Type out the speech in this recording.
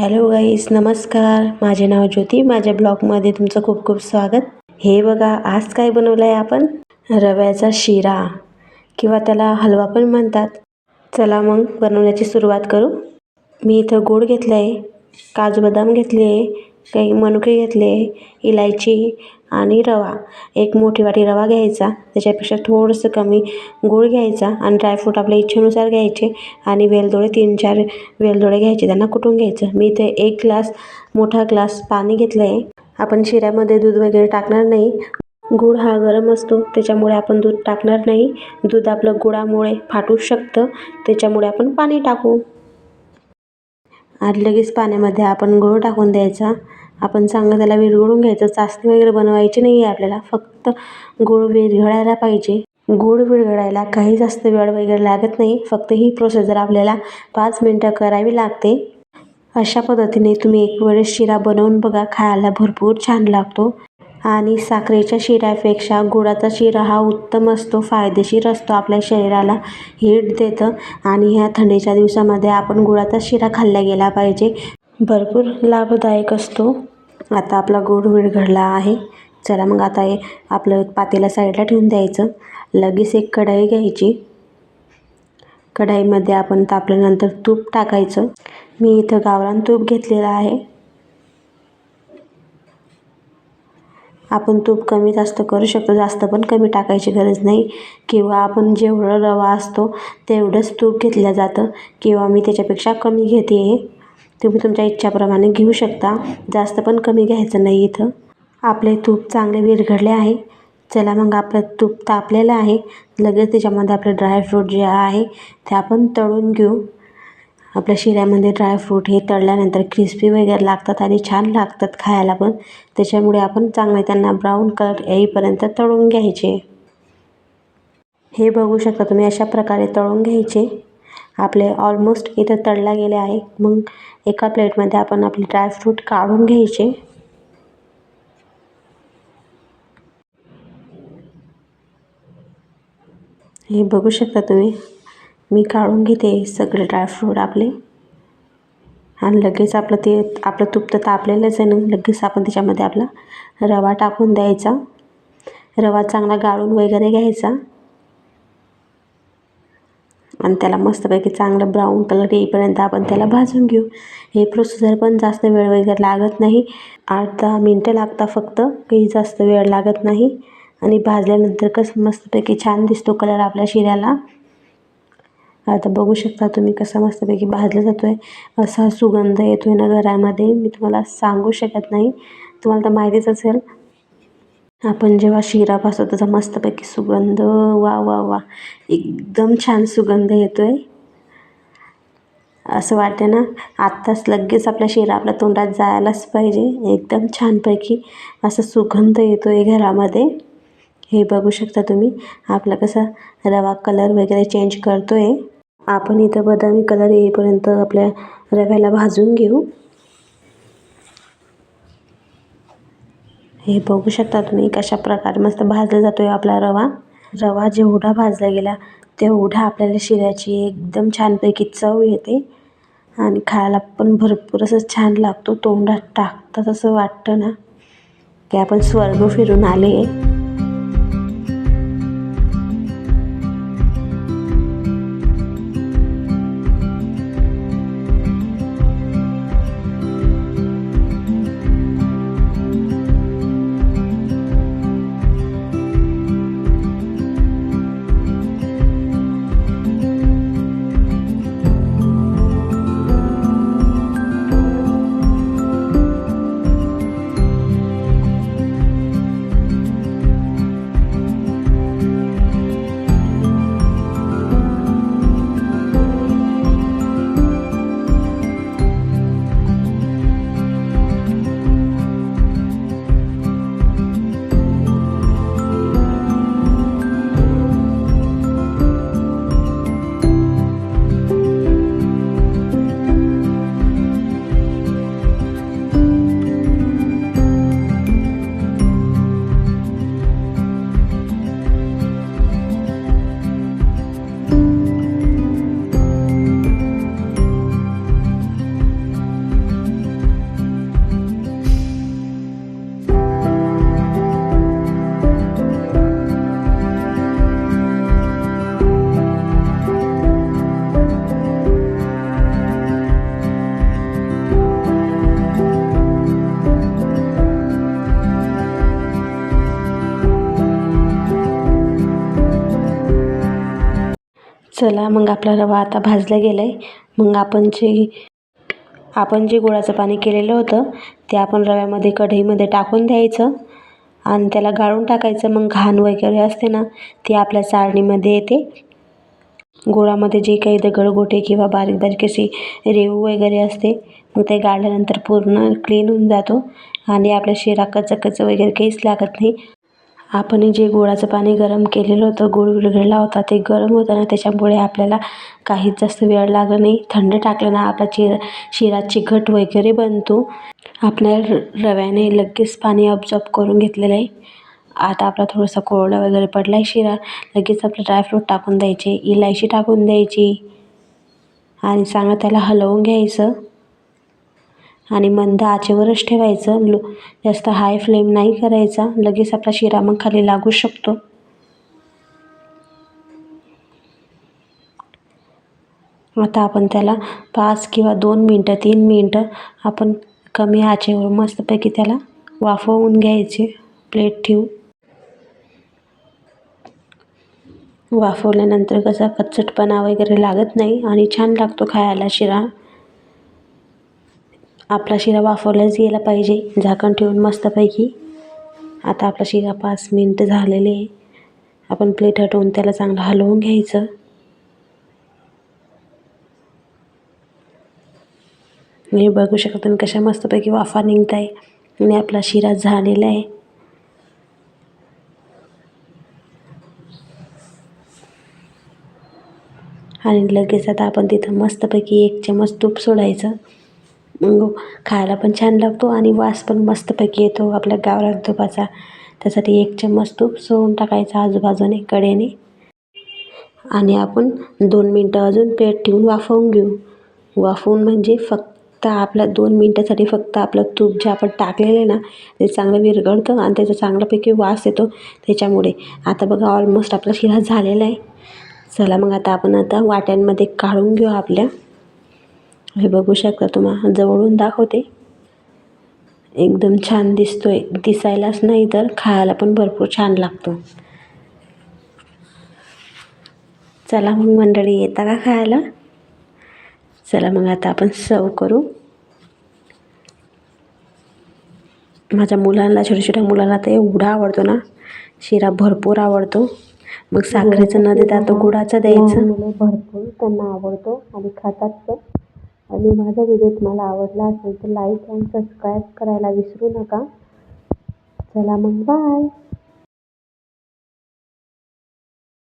Hello गाईस नमस्कार. माझे नाव ज्योती. माझ्या ब्लॉगमध्ये तुमचं खूप खूप स्वागत. हे बघा आज काय बनवलं आहे आपण? रव्याचा शिरा. किंवा त्याला हलवा पण म्हणतात. चला मग बनवण्याची सुरुवात करू. मी इथं गोड घेतलं आहे काजू बदाम घेतले आहे काही मनुके घेतले इलायची आणि रवा. एक मोठी वाटी रवा घ्यायचा त्याच्यापेक्षा थोडंसं कमी गूळ घ्यायचा आणि ड्रायफ्रूट आपल्या इच्छेनुसार घ्यायचे आणि वेलदोडे तीन चार वेलदोडे घ्यायचे त्यांना कुटून घ्यायचं? मी ते एक ग्लास मोठा ग्लास पाणी घेतलं आहे आपण शिऱ्यामध्ये दूध वगैरे टाकणार नाही. गूळ हा गरम असतो त्याच्यामुळे आपण दूध टाकणार नाही. दूध आपलं गुळामुळे फाटू शकतं त्याच्यामुळे आपण पाणी टाकू. आणि लगेच पाण्यामध्ये आपण गूळ टाकून द्यायचा. आपण चांगलं त्याला विरघळून घ्यायचं. चाचणी वगैरे बनवायची नाही आहे आपल्याला. फक्त गूळ विरघळायला पाहिजे. गूळ विरघळायला काही जास्त वेळ वगैरे लागत नाही. फक्त ही प्रोसेस आपल्याला पाच मिनटं करावी लागते. अशा पद्धतीने तुम्ही एक वेळेस शिरा बनवून बघा. खायला भरपूर छान लागतो. आणि साखरेच्या शिऱ्यापेक्षा गुळाचा शिरा हा उत्तम असतो. फायदेशीर असतो. आपल्या शरीराला हीट देतं. आणि ह्या थंडीच्या दिवसामध्ये आपण गुळाचा शिरा खाल्ला गेला पाहिजे. भरपूर लाभदायक असतो. आता आपला गोड विरघळला आहे. चला मग आता हे आपलं पातेला साईडला ठेवून द्यायचं. लगेच एक कढाई घ्यायची. कढाईमध्ये आपण तापल्यानंतर तूप टाकायचं. मी इथं गावरान तूप घेतलेलं आहे. आपण तूप कमी जास्त करू शकतो. जास्त पण कमी टाकायची गरज नाही. किंवा आपण जेवढं रवा असतो तेवढंच तूप घेतलं जातं. किंवा मी त्याच्यापेक्षा कमी घेते. आहे तुम्ही तुमच्या इच्छाप्रमाणे घेऊ शकता. जास्त पण कमी घ्यायचं नाही इथं. आपले तूप चांगले विरघळले आहे. चला मग आपलं तूप तापलेलं आहे. लगेच त्याच्यामध्ये आपलं ड्रायफ्रूट जे आहे ते आपण तळून घेऊ. आपल्या शिऱ्यामध्ये ड्रायफ्रूट हे तळल्यानंतर क्रिस्पी वगैरे लागतात आणि छान लागतात खायला पण. त्याच्यामुळे आपण चांगले त्यांना ब्राऊन कलर येईपर्यंत तळून घ्यायचे. हे बघू शकता तुम्ही अशा प्रकारे तळून घ्यायचे. आपले ऑलमोस्ट इथं तळला गेले आहे. मग एका प्लेटमध्ये आपण आपले ड्रायफ्रूट काढून घ्यायचे. हे बघू शकता तुम्ही. मी काढून घेते सगळे ड्रायफ्रूट आपले. आणि लगेच आपलं ते आपलं तूप तर तापलेलंच आहे ना. लगेच आपण त्याच्यामध्ये आपला रवा टाकून द्यायचा. रवा चांगला गाळून वगैरे घ्यायचा. आणि त्याला मस्तपैकी चांगलं ब्राऊन कलर येईपर्यंत आपण त्याला भाजून घेऊ. हे प्रोसेसर पण जास्त वेळ वगैरे लागत नाही. आठ दहा मिनटं लागतात फक्त काही जास्त वेळ लागत नाही. आणि भाजल्यानंतर कसं मस्तपैकी छान दिसतो कलर आपल्या शिऱ्याला. आता बघू शकता तुम्ही कसा मस्तपैकी भाजला जातो आहे असा सुगंध येतो आहे ना घरामध्ये. मी तुम्हाला सांगू शकत नाही. तुम्हाला तर माहितीच असेल. आपण जेव्हा शिरा भाजतो त्याचा मस्तपैकी सुगंध वा वा वा. एकदम छान सुगंध येतो आहे असं वाटते ना? आत्ताच लगेच आपला शिरा आपल्या तोंडात जायलाच पाहिजे. एकदम छानपैकी असा सुगंध येतो आहे घरामध्ये. हे बघू शकता तुम्ही. आपला कसा रवा कलर वगैरे चेंज करतो आहे आपण इथं बदामी कलर येईपर्यंत आपल्या रव्याला भाजून घेऊ. हे बघू शकता तुम्ही कशा प्रकारे मस्त भाजला जातो आहे आपला रवा. रवा जेवढा भाजला गेला तेवढा आपल्याला शिऱ्याची एकदम छानपैकी चव येते. आणि खायला पण भरपूर असं छान लागतो तोंडात टाकतात असं वाटतं ना. की आपण स्वर्ग फिरून आले. आहे चला मग आपला रवा आता भाजला गेला आहे मग आपण जे आपण जे गुळाचं पाणी केलेलं होतं ते आपण रव्यामध्ये कढईमध्ये टाकून द्यायचं आणि त्याला गाळून टाकायचं. मग घाण वगैरे असते ना ती आपल्या चाळणीमध्ये येते. गुळामध्ये जे काही दगडगोटे किंवा बारीक बारीक अशी रेऊ वगैरे असते मग ते गाळल्यानंतर पूर्ण क्लीन होऊन जातो आणि आपल्या शिरा कचकच वगैरे काहीच लागत नाही. आपण जे गुळाचं पाणी गरम केलेलं होतं गुळ विरघळला होता ते गरम होतं ना त्याच्यामुळे आपल्याला काहीच जास्त वेळ लागला नाही. थंड टाकलं ना आपला चिरा शिरा घट वगैरे बनतो. आपल्या र रव्याने लगेच पाणी ऑब्झॉर्ब करून घेतलेलं आहे. आता आपला थोडासा कोरडा वगैरे पडला आहे शिरा. लगेच आपलं ड्रायफ्रूट टाकून द्यायचे इलायची टाकून द्यायची. आणि चांगलं त्याला हलवून घ्यायचं. आणि मंद आचेवरच ठेवायचं. लो जास्त हाय फ्लेम नाही करायचा. लगेच आपला शिरा मग खाली लागू शकतो. आता आपण त्याला पाच किंवा दोन मिनटं तीन मिनटं आपण कमी आचेवर मस्तपैकी त्याला वाफवून घ्यायचे. प्लेट ठेवू. वाफवल्यानंतर कसा कच्चटपणा वगैरे लागत नाही आणि छान लागतो खायला शिरा. आपला शिरा वाफवलाच गेला पाहिजे. झाकण ठेवून मस्तपैकी. आता आपला शिरा पाच मिनटं झालेले आहे. आपण प्लेट हटवून त्याला चांगलं हलवून घ्यायचं. हे बघू शकता तुम्ही कशा मस्तपैकी वाफा निघत आहे आणि आपला शिरा झालेला आहे. आणि लगेच आता आपण तिथं मस्तपैकी एक चमच तूप सोडायचं. मग खायला पण छान लागतो आणि वास पण मस्तपैकी येतो. आपल्या गावरान तुपाचा. त्यासाठी एक चम्मच तूप सोडून टाकायचा आजूबाजूने कडेने. आणि आपण दोन मिनटं अजून पेट ठेवून वाफवून घेऊ. वाफवून म्हणजे फक्त आपल्या दोन मिनटासाठी फक्त आपलं तूप जे आपण टाकलेलं आहे ना ते चांगलं विरघळतं आणि त्याचा चांगल्यापैकी वास येतो. त्याच्यामुळे आता बघा ऑलमोस्ट आपला शिरा झालेला आहे. चला मग आता आपण आता वाट्यांमध्ये काढून घेऊ आपल्या. हे बघू शकता तुम्हाला जवळून दाखवते. एकदम छान दिसतोय. दिसायलाच नाही तर खायला पण भरपूर छान लागतो. चला मग मंडळी येता का खायला? चला मग आता आपण सर्व करू. माझ्या मुलांना छोट्या छोट्या मुलांना तर एवढा आवडतो ना शिरा भरपूर आवडतो. मग साखरेचं न देता तो गुळाचा द्यायचं. हो, भरपूर त्यांना आवडतो आणि खातात पण. आणि माझा व्हिडिओ तुम्हाला आवडला असेल तर लाईक अँड सबस्क्राईब करायला विसरू नका. चला मग बाय